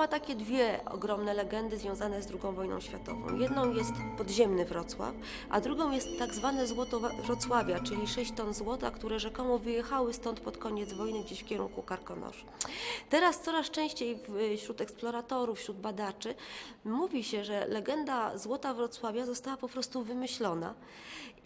Ma takie dwie ogromne legendy związane z II wojną światową. Jedną jest podziemny Wrocław, a drugą jest tak zwane złoto Wrocławia, czyli 6 ton złota, które rzekomo wyjechały stąd pod koniec wojny gdzieś w kierunku Karkonoszy. Teraz coraz częściej wśród eksploratorów, wśród badaczy mówi się, że legenda złota Wrocławia została po prostu wymyślona.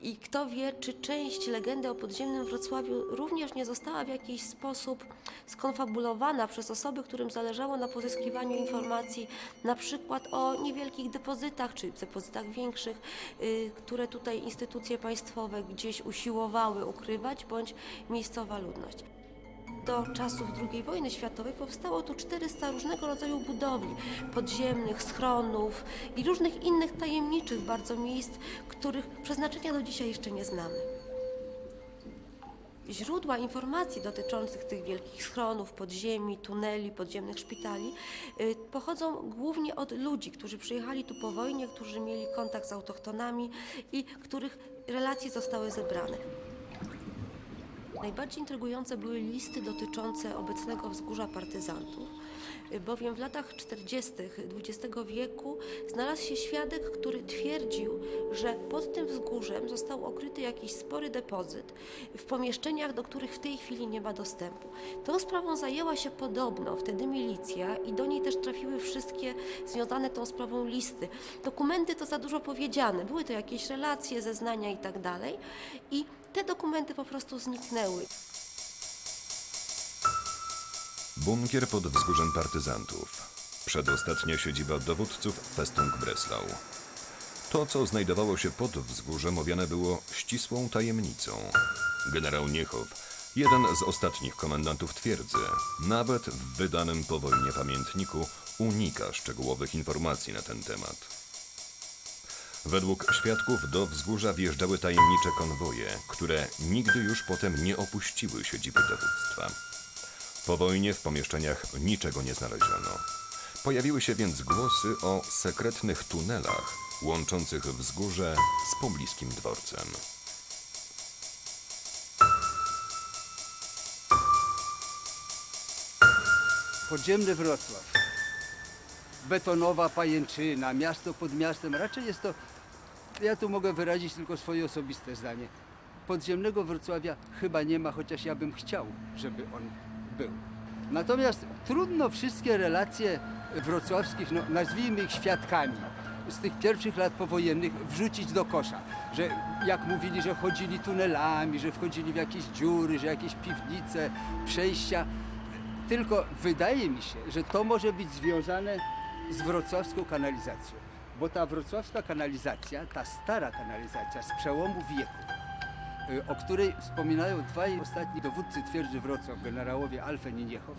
I kto wie, czy część legendy o podziemnym Wrocławiu również nie została w jakiś sposób skonfabulowana przez osoby, którym zależało na pozyskiwaniu informacji, na przykład o niewielkich depozytach, czy depozytach większych, y, które tutaj instytucje państwowe gdzieś usiłowały ukrywać, bądź miejscowa ludność. Do czasów II wojny światowej powstało tu 400 różnego rodzaju budowli podziemnych, schronów i różnych innych tajemniczych bardzo miejsc, których przeznaczenia do dzisiaj jeszcze nie znamy. Źródła informacji dotyczących tych wielkich schronów, podziemi, tuneli, podziemnych szpitali y, pochodzą głównie od ludzi, którzy przyjechali tu po wojnie, którzy mieli kontakt z autochtonami i których relacje zostały zebrane. Najbardziej intrygujące były listy dotyczące obecnego wzgórza partyzantów, bowiem w latach 40. XX wieku znalazł się świadek, który twierdził, że pod tym wzgórzem został okryty jakiś spory depozyt w pomieszczeniach, do których w tej chwili nie ma dostępu. Tą sprawą zajęła się podobno wtedy milicja i do niej też trafiły wszystkie związane tą sprawą listy. Dokumenty to za dużo powiedziane, były to jakieś relacje, zeznania i tak i te dokumenty po prostu zniknęły. Bunkier pod wzgórzem partyzantów. Przedostatnia siedziba dowódców Festung Breslau. To, co znajdowało się pod wzgórzem, owiane było ścisłą tajemnicą. Generał Niechow, jeden z ostatnich komendantów twierdzy, nawet w wydanym po wojnie pamiętniku unika szczegółowych informacji na ten temat. Według świadków do wzgórza wjeżdżały tajemnicze konwoje, które nigdy już potem nie opuściły siedziby dowództwa. Po wojnie w pomieszczeniach niczego nie znaleziono. Pojawiły się więc głosy o sekretnych tunelach łączących wzgórze z pobliskim dworcem. Podziemny Wrocław. Betonowa pajęczyna, miasto pod miastem. Raczej jest to, ja tu mogę wyrazić tylko swoje osobiste zdanie. Podziemnego Wrocławia chyba nie ma, chociaż ja bym chciał, żeby on był. Natomiast trudno wszystkie relacje wrocławskich, no, nazwijmy ich świadkami, z tych pierwszych lat powojennych wrzucić do kosza. Że jak mówili, że chodzili tunelami, że wchodzili w jakieś dziury, że jakieś piwnice, przejścia. Tylko wydaje mi się, że to może być związane z wrocławską kanalizacją. Bo ta wrocławska kanalizacja, ta stara kanalizacja z przełomu wieku, o której wspominają dwaj ostatni dowódcy twierdzy Wrocław, generałowie Alfen i Niechow,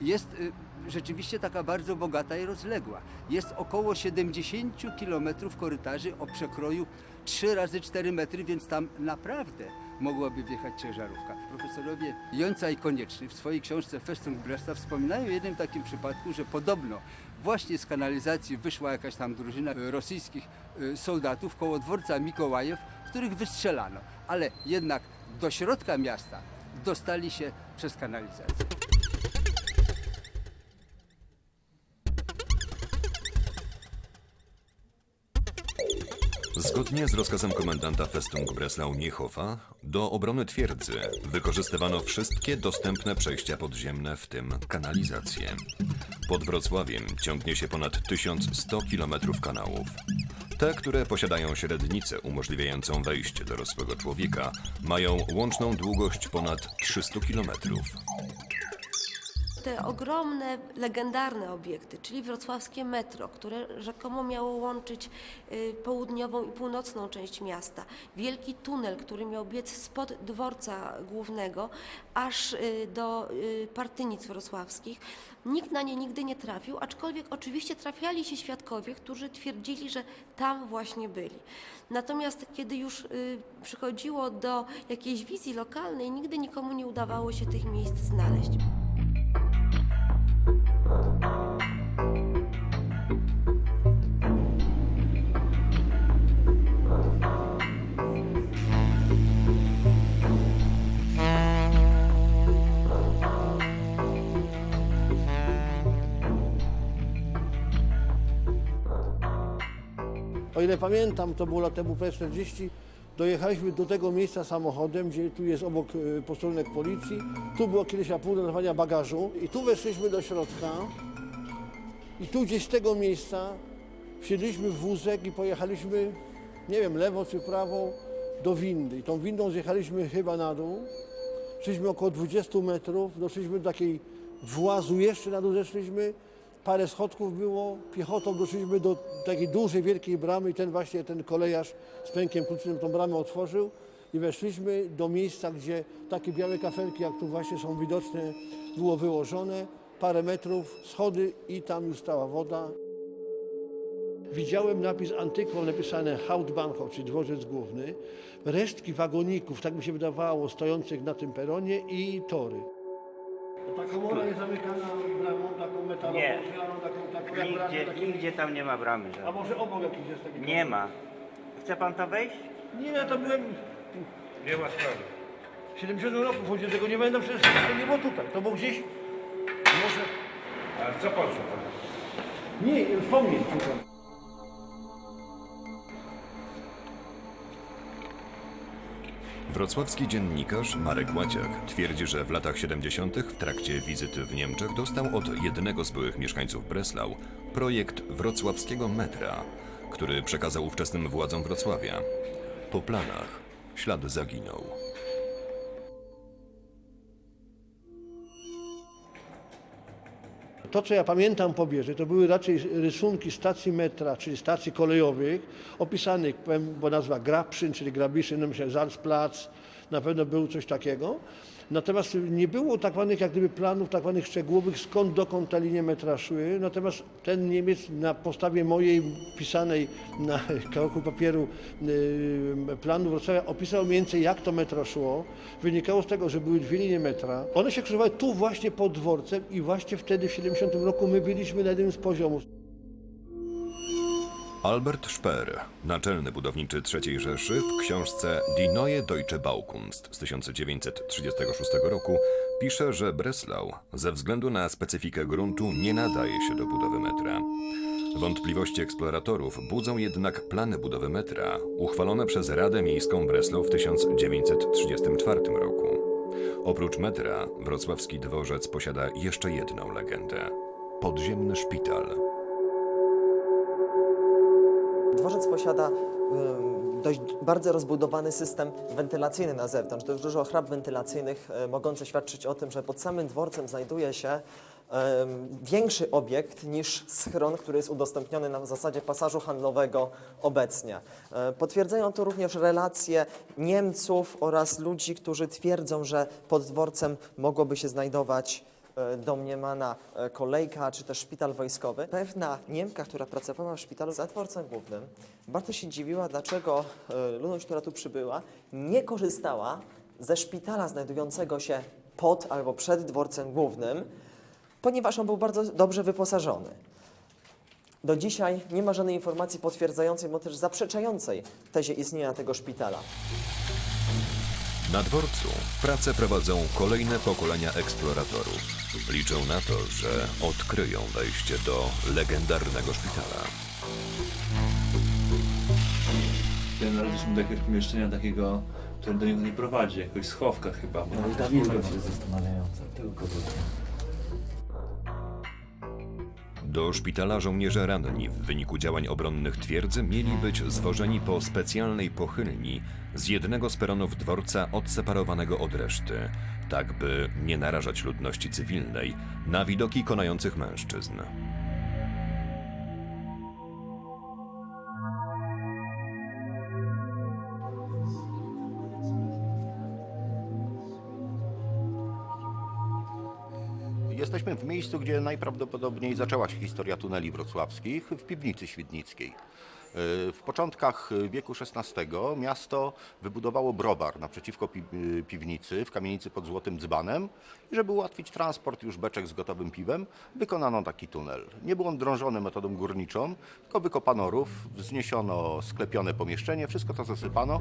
jest y, rzeczywiście taka bardzo bogata i rozległa. Jest około 70 km korytarzy o przekroju 3 razy 4 metry, więc tam naprawdę mogłaby wjechać ciężarówka. Profesorowie Jąca i Konieczny w swojej książce Festung Bresta wspominają o jednym takim przypadku, że podobno właśnie z kanalizacji wyszła jakaś tam drużyna y, rosyjskich y, soldatów koło dworca Mikołajew, których wystrzelano, ale jednak do środka miasta dostali się przez kanalizację. Zgodnie z rozkazem komendanta Festung Breslau Niechowa, do obrony twierdzy wykorzystywano wszystkie dostępne przejścia podziemne, w tym kanalizację. Pod Wrocławiem ciągnie się ponad 1100 km kanałów. Te, które posiadają średnicę umożliwiającą wejście dorosłego człowieka, mają łączną długość ponad 300 kilometrów. Te ogromne, legendarne obiekty, czyli wrocławskie metro, które rzekomo miało łączyć y, południową i północną część miasta, wielki tunel, który miał biec spod dworca głównego aż y, do y, partynic wrocławskich, nikt na nie nigdy nie trafił, aczkolwiek oczywiście trafiali się świadkowie, którzy twierdzili, że tam właśnie byli. Natomiast kiedy już przychodziło do jakiejś wizji lokalnej, nigdy nikomu nie udawało się tych miejsc znaleźć. O ile pamiętam, to było lat temu prawie 40, dojechaliśmy do tego miejsca samochodem, gdzie tu jest obok y, posterunek policji. Tu było kiedyś apul do bagażu i tu weszliśmy do środka i tu gdzieś z tego miejsca wsiedliśmy w wózek i pojechaliśmy, nie wiem, lewo czy prawo, do windy. I tą windą zjechaliśmy chyba na dół. Szliśmy około 20 metrów, doszliśmy do takiej włazu, jeszcze na dół zeszliśmy, parę schodków było, piechotą doszliśmy do takiej dużej, wielkiej bramy i ten właśnie, ten kolejarz z pękiem klucznym tą bramę otworzył i weszliśmy do miejsca, gdzie takie białe kafelki, jak tu właśnie są widoczne, było wyłożone, parę metrów, schody i tam już stała woda. Widziałem napis antykwą napisane Hauptbahnhof, czyli dworzec główny, resztki wagoników, tak mi się wydawało, stojących na tym peronie i tory. Ta komora jest zamykana bramą taką metalową, Nie. otwieraną taką, taką jak bramę, Nigdzie, takim- nigdzie tam nie ma bramy A żadnej. może obok jakiś jest taki Nie ma. Chce pan to wejść? Nie, ja to byłem Nie ma sprawy. w 70 roku, choć tego nie będę przecież to nie było tutaj, to było gdzieś, może, Ale co pan? nie, wspomnieć tylko. Wrocławski dziennikarz Marek Łaciak twierdzi, że w latach 70. w trakcie wizyty w Niemczech dostał od jednego z byłych mieszkańców Breslau projekt wrocławskiego metra, który przekazał ówczesnym władzom Wrocławia. Po planach ślad zaginął. To, co ja pamiętam po bierze, to były raczej rysunki stacji metra, czyli stacji kolejowych, opisanych, bo nazwa Grabszyn, czyli Grabiszyn, myślę, Salzplatz, na pewno było coś takiego. Natomiast nie było tak zwanych, jak gdyby planów tak zwanych szczegółowych, skąd dokąd te linie metra szły. Natomiast ten Niemiec na podstawie mojej pisanej na kawałku papieru yy, planu Wrocławia opisał mniej więcej, jak to metro szło. Wynikało z tego, że były dwie linie metra. One się krzyżowały tu właśnie pod dworcem i właśnie wtedy w 70 roku my byliśmy na jednym z poziomów. Albert Speer, naczelny budowniczy III Rzeszy, w książce Die Neue Deutsche Baukunst z 1936 roku pisze, że Breslau ze względu na specyfikę gruntu nie nadaje się do budowy metra. Wątpliwości eksploratorów budzą jednak plany budowy metra uchwalone przez Radę Miejską Breslau w 1934 roku. Oprócz metra, wrocławski dworzec posiada jeszcze jedną legendę. Podziemny szpital. Dworzec posiada dość bardzo rozbudowany system wentylacyjny na zewnątrz. Dość dużo chrap wentylacyjnych y, mogące świadczyć o tym, że pod samym dworcem znajduje się większy obiekt niż schron, który jest udostępniony na zasadzie pasażu handlowego obecnie. Y, Potwierdzają to również relacje Niemców oraz ludzi, którzy twierdzą, że pod dworcem mogłoby się znajdować e, domniemana e, kolejka, czy też szpital wojskowy. Pewna Niemka, która pracowała w szpitalu za dworcem głównym, bardzo się dziwiła, dlaczego e, ludność, która tu przybyła, nie korzystała ze szpitala znajdującego się pod albo przed dworcem głównym, ponieważ on był bardzo dobrze wyposażony. Do dzisiaj nie ma żadnej informacji potwierdzającej, bądź też zaprzeczającej tezie istnienia tego szpitala. Na dworcu pracę prowadzą kolejne pokolenia eksploratorów. Liczą na to, że odkryją wejście do legendarnego szpitala. Znaleźliśmy do jakiegoś pomieszczenia takiego, które do niego nie prowadzi, jakoś schowka chyba. No i ta liczba się zastanawiająca, tylko Do szpitala żołnierze ranni w wyniku działań obronnych twierdzy mieli być zwożeni po specjalnej pochylni z jednego z peronów dworca odseparowanego od reszty, tak by nie narażać ludności cywilnej na widoki konających mężczyzn. Jesteśmy w miejscu, gdzie najprawdopodobniej zaczęła się historia tuneli wrocławskich, w piwnicy świdnickiej. W początkach wieku XVI miasto wybudowało browar naprzeciwko pi- piwnicy w kamienicy pod Złotym Dzbanem i żeby ułatwić transport już beczek z gotowym piwem, wykonano taki tunel. Nie był on drążony metodą górniczą, tylko wykopano rów, wzniesiono sklepione pomieszczenie, wszystko to zasypano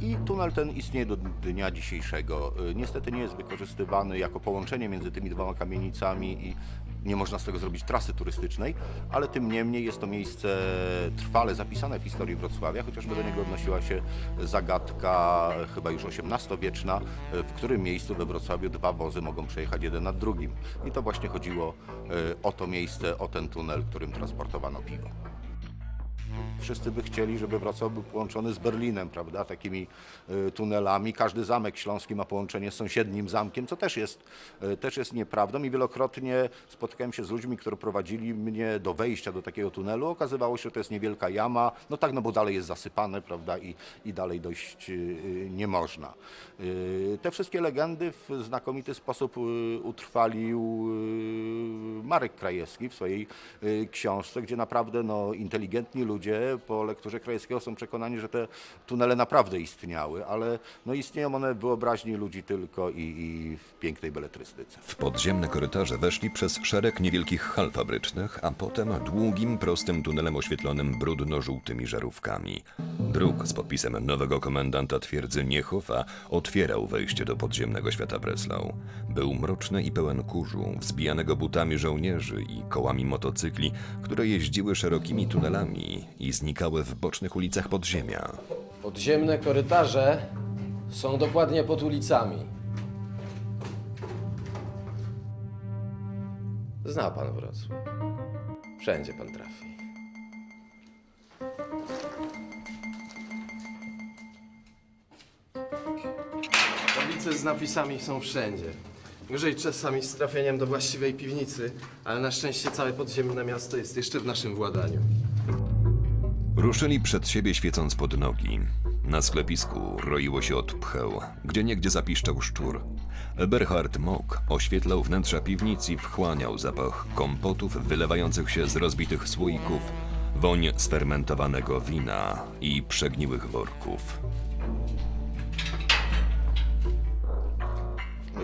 i tunel ten istnieje do dnia dzisiejszego. Niestety nie jest wykorzystywany jako połączenie między tymi dwoma kamienicami i nie można z tego zrobić trasy turystycznej, ale tym niemniej jest to miejsce trwale zapisane w historii Wrocławia, chociażby do niego odnosiła się zagadka chyba już XVIII-wieczna, w którym miejscu we Wrocławiu dwa wozy mogą przejechać jeden nad drugim. I to właśnie chodziło e, o to miejsce, o ten tunel, którym transportowano piwo. Wszyscy by chcieli, żeby Wrocław był połączony z Berlinem, prawda, takimi y, tunelami. Każdy zamek śląski ma połączenie z sąsiednim zamkiem, co też jest, y, też jest nieprawdą i wielokrotnie spotykałem się z ludźmi, którzy prowadzili mnie do wejścia do takiego tunelu. Okazywało się, że to jest niewielka jama, no tak, no bo dalej jest zasypane, prawda, i, i dalej dojść y, nie można. Te wszystkie legendy w znakomity sposób utrwalił Marek Krajewski w swojej książce, gdzie naprawdę no, inteligentni ludzie po lekturze Krajewskiego są przekonani, że te tunele naprawdę istniały, ale no, istnieją one w wyobraźni ludzi tylko i, i w pięknej beletrystyce. W podziemne korytarze weszli przez szereg niewielkich hal fabrycznych, a potem długim, prostym tunelem oświetlonym brudno-żółtymi żarówkami. Druk z podpisem nowego komendanta twierdzy Niechowa otwierał wejście do podziemnego świata Breslau. Był mroczny i pełen kurzu, wzbijanego butami żołnierzy i kołami motocykli, które jeździły szerokimi tunelami i znikały w bocznych ulicach podziemia. Podziemne korytarze są dokładnie pod ulicami. Zna pan Wrocław. Wszędzie pan trafi. Tablice z napisami są wszędzie. Gorzej czasami z trafieniem do właściwej piwnicy, ale na szczęście całe podziemne miasto jest jeszcze w naszym władaniu. Ruszyli przed siebie świecąc pod nogi. Na sklepisku roiło się od pcheł, gdzie niegdzie zapiszczał szczur. Eberhard Mock oświetlał wnętrza piwnicy i wchłaniał zapach kompotów wylewających się z rozbitych słoików, woń sfermentowanego wina i przegniłych worków.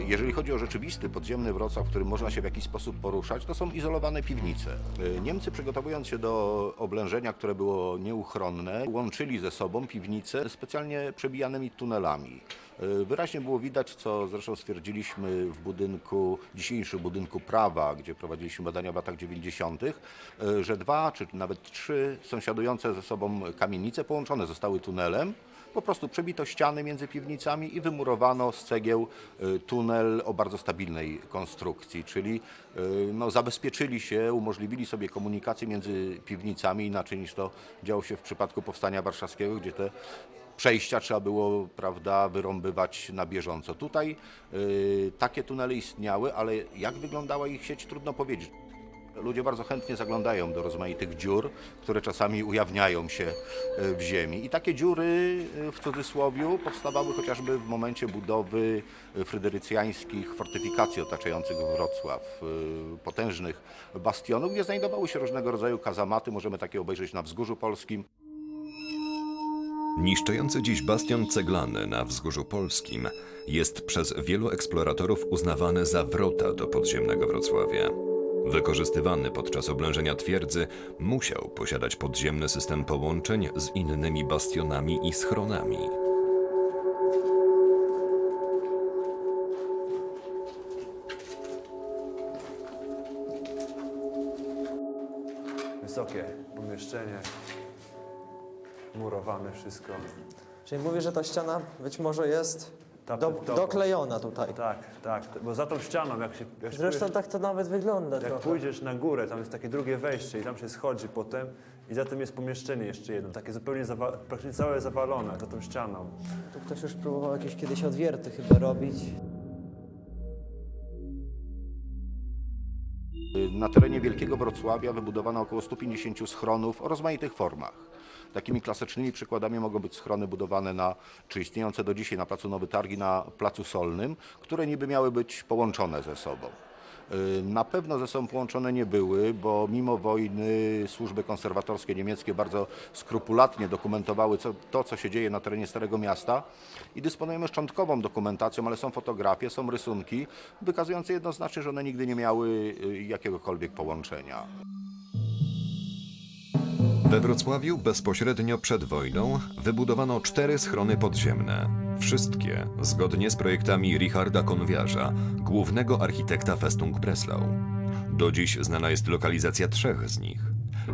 Jeżeli chodzi o rzeczywisty podziemny Wrocław, w którym można się w jakiś sposób poruszać, to są izolowane piwnice. Y, Niemcy przygotowując się do oblężenia, które było nieuchronne, łączyli ze sobą piwnice specjalnie przebijanymi tunelami. Y, Wyraźnie było widać, co zresztą stwierdziliśmy w budynku, dzisiejszym budynku prawa, gdzie prowadziliśmy badania w latach 90., y, że dwa czy nawet trzy sąsiadujące ze sobą kamienice połączone zostały tunelem. Po prostu przebito ściany między piwnicami i wymurowano z cegieł y, tunel o bardzo stabilnej konstrukcji, czyli y, no, zabezpieczyli się, umożliwili sobie komunikację między piwnicami, inaczej niż to działo się w przypadku Powstania Warszawskiego, gdzie te przejścia trzeba było prawda, wyrąbywać na bieżąco. Tutaj y, takie tunele istniały, ale jak wyglądała ich sieć, trudno powiedzieć. Ludzie bardzo chętnie zaglądają do rozmaitych dziur, które czasami ujawniają się e, w ziemi. I takie dziury, e, w cudzysłowie, powstawały chociażby w momencie budowy e, fryderycjańskich fortyfikacji otaczających Wrocław, potężnych bastionów, gdzie znajdowały się różnego rodzaju kazamaty. Możemy takie obejrzeć na Wzgórzu Polskim. Niszczący dziś bastion ceglany na wzgórzu polskim jest przez wielu eksploratorów uznawany za wrota do podziemnego Wrocławia. Wykorzystywany podczas oblężenia twierdzy, musiał posiadać podziemny system połączeń z innymi bastionami i schronami. Wysokie pomieszczenie, murowane wszystko. Czyli mówię, że ta ściana być może jest do, doklejona tutaj. Tak, tak, bo za tą ścianą, jak się jak Zresztą pójdziesz, tak to nawet wygląda jak trochę. pójdziesz na górę, tam jest takie drugie wejście i tam się schodzi potem i za tym jest pomieszczenie jeszcze jedno, takie zupełnie zawa- praktycznie całe zawalone za tą ścianą. Tu ktoś już próbował jakieś kiedyś odwierty chyba robić. Na terenie Wielkiego Wrocławia wybudowano około 150 schronów o rozmaitych formach. Takimi klasycznymi przykładami mogą być schrony budowane na, czy istniejące do dzisiaj na Placu Nowy Targi, na Placu Solnym, które niby miały być połączone ze sobą. Na pewno ze sobą połączone nie były, bo mimo wojny służby konserwatorskie niemieckie bardzo skrupulatnie dokumentowały to, co się dzieje na terenie Starego Miasta i dysponujemy szczątkową dokumentacją, ale są fotografie, są rysunki wykazujące jednoznacznie, że one nigdy nie miały y, jakiegokolwiek połączenia. We Wrocławiu bezpośrednio przed wojną wybudowano cztery schrony podziemne. Wszystkie zgodnie z projektami Richarda Konwiarza, głównego architekta Festung Breslau. Do dziś znana jest lokalizacja trzech z nich.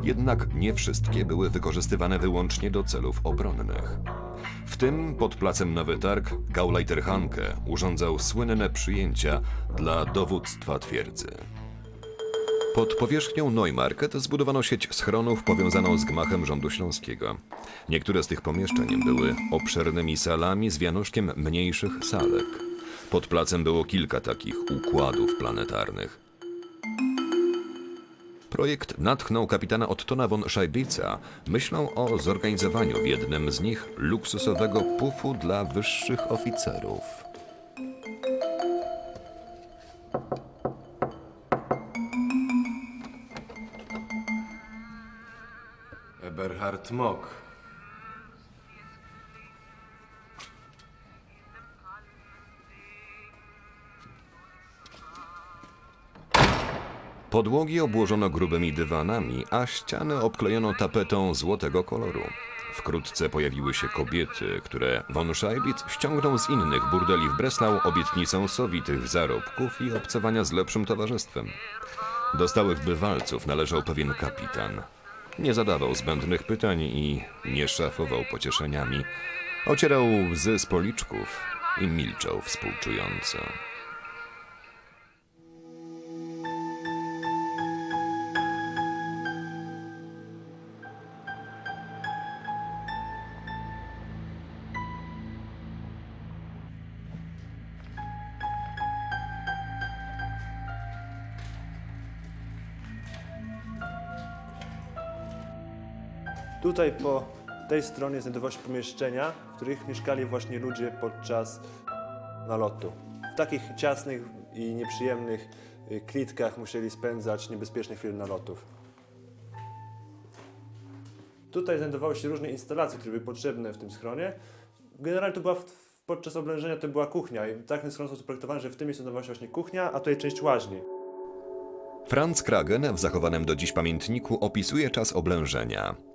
Jednak nie wszystkie były wykorzystywane wyłącznie do celów obronnych. W tym pod placem Nowy Targ Gauleiter Hanke urządzał słynne przyjęcia dla dowództwa twierdzy. Pod powierzchnią Neumarket zbudowano sieć schronów powiązaną z gmachem rządu śląskiego. Niektóre z tych pomieszczeń były obszernymi salami z wianuszkiem mniejszych salek. Pod placem było kilka takich układów planetarnych. Projekt natchnął kapitana Ottona von Scheibica myślą o zorganizowaniu w jednym z nich luksusowego pufu dla wyższych oficerów. Mock. Podłogi obłożono grubymi dywanami, a ściany obklejono tapetą złotego koloru. Wkrótce pojawiły się kobiety, które von Scheibitz ściągnął z innych burdeli w Breslau obietnicą sowitych zarobków i obcowania z lepszym towarzystwem. Do stałych bywalców należał pewien kapitan. Nie zadawał zbędnych pytań i nie szafował pocieszeniami. Ocierał łzy z policzków i milczał współczująco. Tutaj po tej stronie znajdowały się pomieszczenia, w których mieszkali właśnie ludzie podczas nalotu. W takich ciasnych i nieprzyjemnych y, klitkach musieli spędzać niebezpieczne chwile nalotów. Tutaj znajdowały się różne instalacje, które były potrzebne w tym schronie. Generalnie to była podczas oblężenia to była kuchnia i tak ten schron został zaprojektowany, że w tym miejscu znajdowała się właśnie kuchnia, a tutaj część łaźni. Franz Kragen w zachowanym do dziś pamiętniku opisuje czas oblężenia.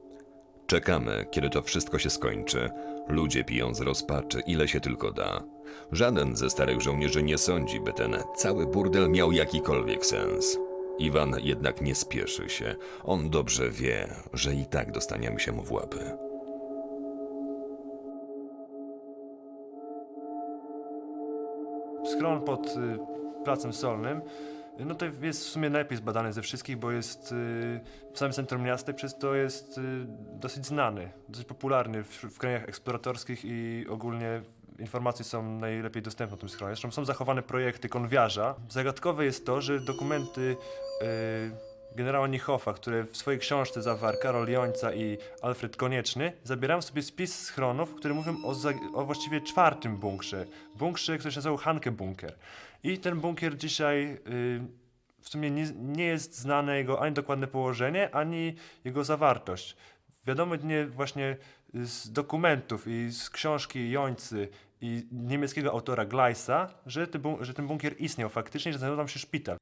Czekamy, kiedy to wszystko się skończy. Ludzie piją z rozpaczy, ile się tylko da. Żaden ze starych żołnierzy nie sądzi, by ten cały burdel miał jakikolwiek sens. Iwan jednak nie spieszy się. On dobrze wie, że i tak dostaniemy się mu w łapy. Schron pod y, Placem Solnym, no to jest w sumie najlepiej zbadany ze wszystkich, bo jest y, w samym centrum miasta przez to jest y, dosyć znany, dosyć popularny w, w eksploratorskich i ogólnie informacje są najlepiej dostępne o tym schronie. Zresztą są zachowane projekty konwiarza. Zagadkowe jest to, że dokumenty y, generała Nichofa, które w swojej książce zawarł Karol Jońca i Alfred Konieczny, zabierają sobie spis schronów, które mówią o, o właściwie czwartym bunkrze. Bunkrze, który się nazywał Hanke Bunker. I ten bunkier dzisiaj y, w sumie nie, nie jest znane jego ani dokładne położenie, ani jego zawartość. Wiadomo nie właśnie z dokumentów i z książki Jońcy i niemieckiego autora Gleisa, że, ty że ten bunkier istniał faktycznie, że znajdował tam się szpital.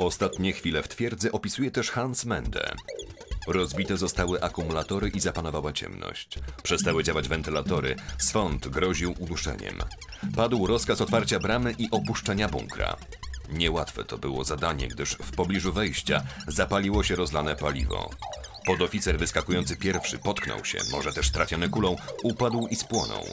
Ostatnie chwile w twierdzy opisuje też Hans Mende. Rozbite zostały akumulatory i zapanowała ciemność. Przestały działać wentylatory, swąd groził uduszeniem. Padł rozkaz otwarcia bramy i opuszczenia bunkra. Niełatwe to było zadanie, gdyż w pobliżu wejścia zapaliło się rozlane paliwo. Podoficer wyskakujący pierwszy potknął się, może też trafiony kulą, upadł i spłonął.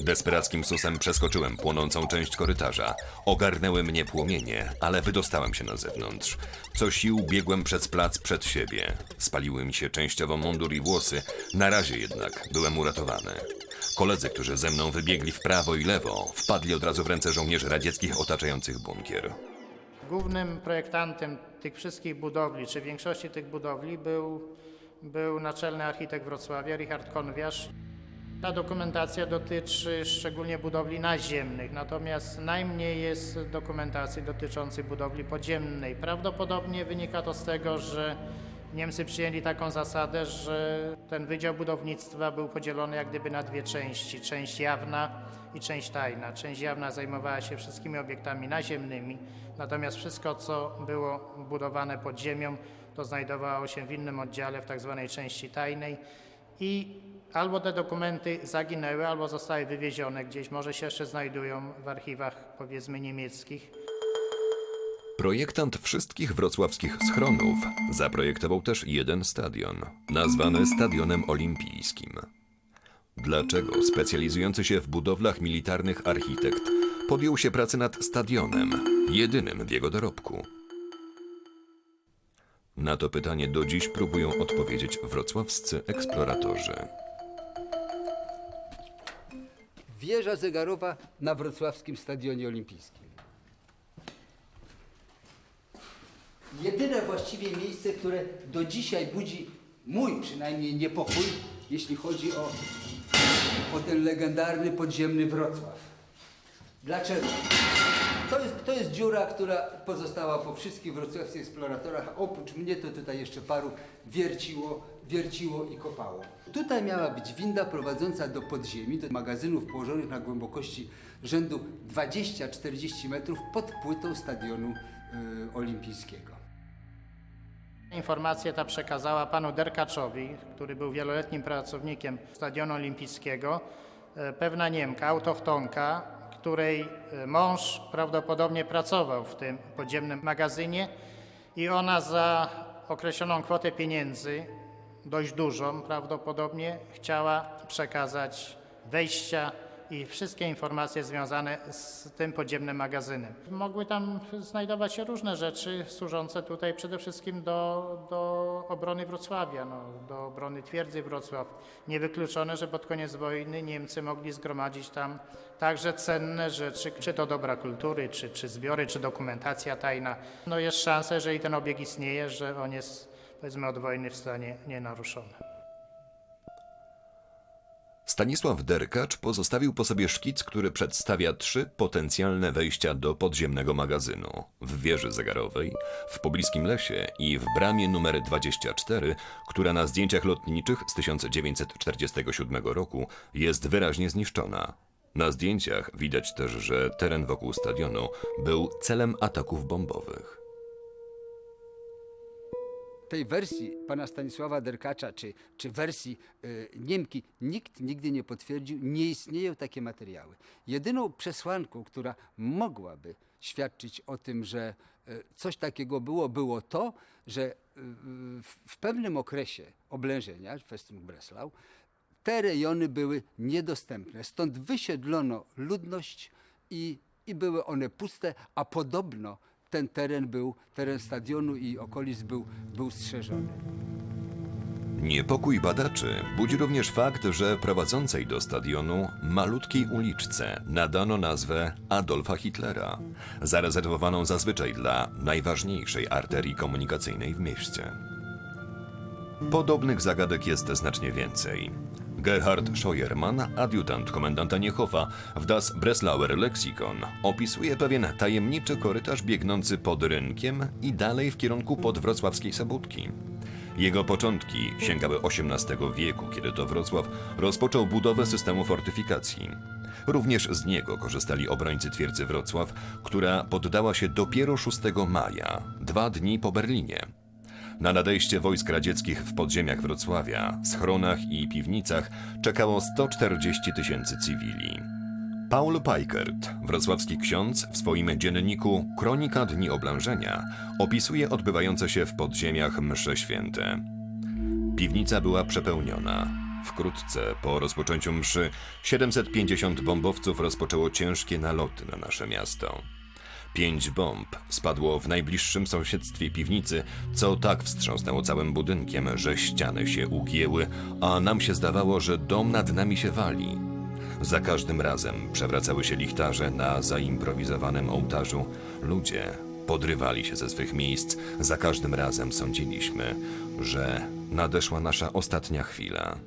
Desperackim susem przeskoczyłem płonącą część korytarza. Ogarnęły mnie płomienie, ale wydostałem się na zewnątrz. Co sił biegłem przez plac przed siebie. Spaliły mi się częściowo mundur i włosy. Na razie jednak byłem uratowany. Koledzy, którzy ze mną wybiegli w prawo i lewo, wpadli od razu w ręce żołnierzy radzieckich otaczających bunkier. Głównym projektantem tych wszystkich budowli, czy większości tych budowli był, był naczelny architekt Wrocławia, Richard Konwiarz. Ta dokumentacja dotyczy szczególnie budowli naziemnych, natomiast najmniej jest dokumentacji dotyczącej budowli podziemnej. Prawdopodobnie wynika to z tego, że Niemcy przyjęli taką zasadę, że ten Wydział Budownictwa był podzielony jak gdyby na dwie części. Część jawna i część tajna. Część jawna zajmowała się wszystkimi obiektami naziemnymi, natomiast wszystko, co było budowane pod ziemią, to znajdowało się w innym oddziale, w tak zwanej części tajnej i albo te dokumenty zaginęły, albo zostały wywiezione gdzieś, może się jeszcze znajdują w archiwach powiedzmy niemieckich. Projektant wszystkich wrocławskich schronów zaprojektował też jeden stadion, nazwany Stadionem Olimpijskim. Dlaczego specjalizujący się w budowlach militarnych architekt podjął się pracy nad stadionem, jedynym w jego dorobku? Na to pytanie do dziś próbują odpowiedzieć wrocławscy eksploratorzy. Wieża zegarowa na wrocławskim Stadionie Olimpijskim. Jedyne właściwie miejsce, które do dzisiaj budzi mój przynajmniej niepokój, jeśli chodzi o, o ten legendarny podziemny Wrocław. Dlaczego? To jest, to jest dziura, która pozostała po wszystkich wrocławskich eksploratorach. Oprócz mnie to tutaj jeszcze paru wierciło, wierciło i kopało. Tutaj miała być winda prowadząca do podziemi, do magazynów położonych na głębokości rzędu 20-40 metrów pod płytą stadionu y, olimpijskiego. Informację ta przekazała panu Derkaczowi, który był wieloletnim pracownikiem Stadionu Olimpijskiego, e, pewna Niemka, autochtonka, której e, mąż prawdopodobnie pracował w tym podziemnym magazynie i ona za określoną kwotę pieniędzy, dość dużą prawdopodobnie, chciała przekazać wejścia i wszystkie informacje związane z tym podziemnym magazynem. Mogły tam znajdować się różne rzeczy służące tutaj przede wszystkim do, do obrony Wrocławia, no, do obrony twierdzy Wrocław. Niewykluczone, że pod koniec wojny Niemcy mogli zgromadzić tam także cenne rzeczy, czy to dobra kultury, czy, czy zbiory, czy dokumentacja tajna. No jest szansa, jeżeli ten obieg istnieje, że on jest powiedzmy od wojny w stanie nienaruszony. Stanisław Derkacz pozostawił po sobie szkic, który przedstawia trzy potencjalne wejścia do podziemnego magazynu. W wieży zegarowej, w pobliskim lesie i w bramie numer 24, która na zdjęciach lotniczych z 1947 roku jest wyraźnie zniszczona. Na zdjęciach widać też, że teren wokół stadionu był celem ataków bombowych. Tej wersji pana Stanisława Derkacza, czy, czy wersji y, Niemki, nikt nigdy nie potwierdził, nie istnieją takie materiały. Jedyną przesłanką, która mogłaby świadczyć o tym, że y, coś takiego było, było to, że y, w, w pewnym okresie oblężenia Festung Breslau te rejony były niedostępne. Stąd wysiedlono ludność i, i były one puste, a podobno ten teren był, teren stadionu i okolic był, był strzeżony. Niepokój badaczy budzi również fakt, że prowadzącej do stadionu malutkiej uliczce nadano nazwę Adolfa Hitlera, zarezerwowaną zazwyczaj dla najważniejszej arterii komunikacyjnej w mieście. Podobnych zagadek jest znacznie więcej. Gerhard Scheuermann, adiutant komendanta Niehofa w Das Breslauer Lexikon, opisuje pewien tajemniczy korytarz biegnący pod rynkiem i dalej w kierunku podwrocławskiej Sobótki. Jego początki sięgały XVIII wieku, kiedy to Wrocław rozpoczął budowę systemu fortyfikacji. Również z niego korzystali obrońcy twierdzy Wrocław, która poddała się dopiero 6 maja, dwa dni po Berlinie. Na nadejście wojsk radzieckich w podziemiach Wrocławia, schronach i piwnicach czekało 140 tysięcy cywili. Paul Peikert, wrocławski ksiądz, w swoim dzienniku Kronika Dni Oblężenia opisuje odbywające się w podziemiach msze święte. Piwnica była przepełniona. Wkrótce po rozpoczęciu mszy 750 bombowców rozpoczęło ciężkie naloty na nasze miasto. Pięć bomb spadło w najbliższym sąsiedztwie piwnicy, co tak wstrząsnęło całym budynkiem, że ściany się ugięły, a nam się zdawało, że dom nad nami się wali. Za każdym razem przewracały się lichtarze na zaimprowizowanym ołtarzu. Ludzie podrywali się ze swych miejsc. Za każdym razem sądziliśmy, że nadeszła nasza ostatnia chwila.